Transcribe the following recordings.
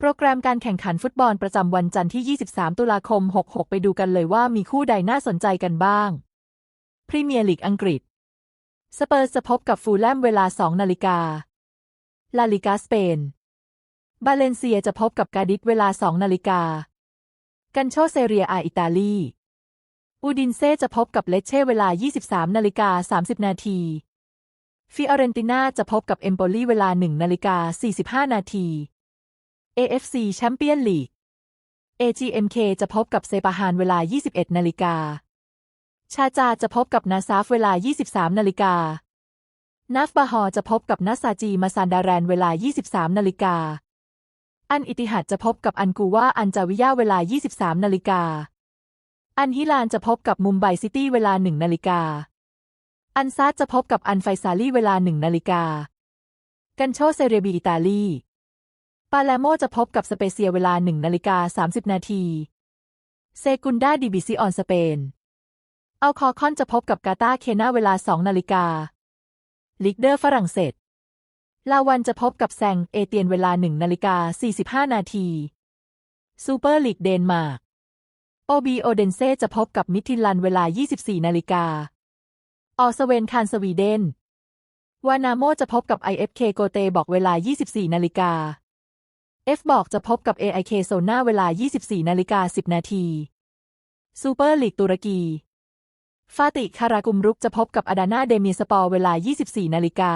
โปรแกรมการแข่งขันฟุตบอลประจำวันจันทร์ที่ 23 ตุลาคม 66 ไปดูกันเลยว่ามีคู่ใดน่าสนใจกันบ้าง พรีเมียร์ลีกอังกฤษ สเปอร์สจะพบกับฟูลแลมเวลา 2 นาฬิกา ลาลิกาสเปน บาเลนเซียจะพบกับกาดิสเวลา 2 นาฬิกา กันโชเซเรียอาอิตาลี อูดินเซจะพบกับเลเช่เวลา 23 นาฬิกา 30 นาทีฟิออเรนติน่าจะพบกับเอมโปลีเวลา 1 นาฬิกา 45 นาที AFC แชมเปี้ยนลีก AGMK จะพบกับเซปาฮานเวลา 21 นาฬิกา ชาจาจะพบกับนาซาฟเวลา 23 นาฬิกา นัฟบาฮอจะพบกับนัสซาจีมาซานดาแรนเวลา 23 นาฬิกา อันอิติฮัดจะพบกับอันกูว่าอันจาวิยาเวลา 23 นาฬิกา อันฮิลานจะพบกับมุมไบซิตี้เวลา 1 นาฬิกา อันซาดจะพบกับอันไฟซาลีเวลา 1 นาฬิกา กันโชเซเรบีอิตาลี ปาเลโมจะพบกับสเปเซียเวลา1นาฬิกา30 นาที เซกุนดาดิบิซิออนสเปนอัลคอคอนจะพบกับกาตาเคนาเวลา 2 นาฬิกา ลิกเดอร์ฝรั่งเศส ลาวันจะพบกับแซงเอเตียนเวลา 1 นาฬิกา 45 นาทีซูเปอร์ลีกเดนมาร์ก โอบีโอเดนเซจะพบกับมิทิลันเวลา 24 นาฬิกา ออสเวนคานสวีเดน วานาโมจะพบกับ IFK โกเตบอกเวลา 24 นาฬิกา F บอกจะพบกับ AIK โซน่าเวลา 24 นาฬิกา 10 นาทีซูเปอร์ลีกตุรกี ฟาติคารากุมรุกจะพบกับอาดานาเดมีสปอร์เวลา 24 นาฬิกา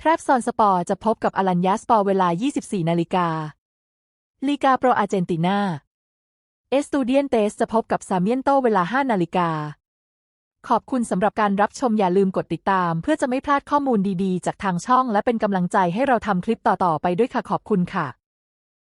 ทรปซอนสปอร์จะพบกับอลัญญาสปอร์เวลา 24 นาฬิกาลีกาโปรอาร์เจนตินา เอสตูเดียนเตสจะพบกับซาเมียนโตเวลา 5 นาฬิกา ขอบคุณสำหรับการรับชมอย่าลืมกดติดตาม เพื่อจะไม่พลาดข้อมูลดีๆ จากทางช่อง และเป็นกำลังใจให้เราทำคลิปต่อๆไปด้วยค่ะขอบคุณค่ะ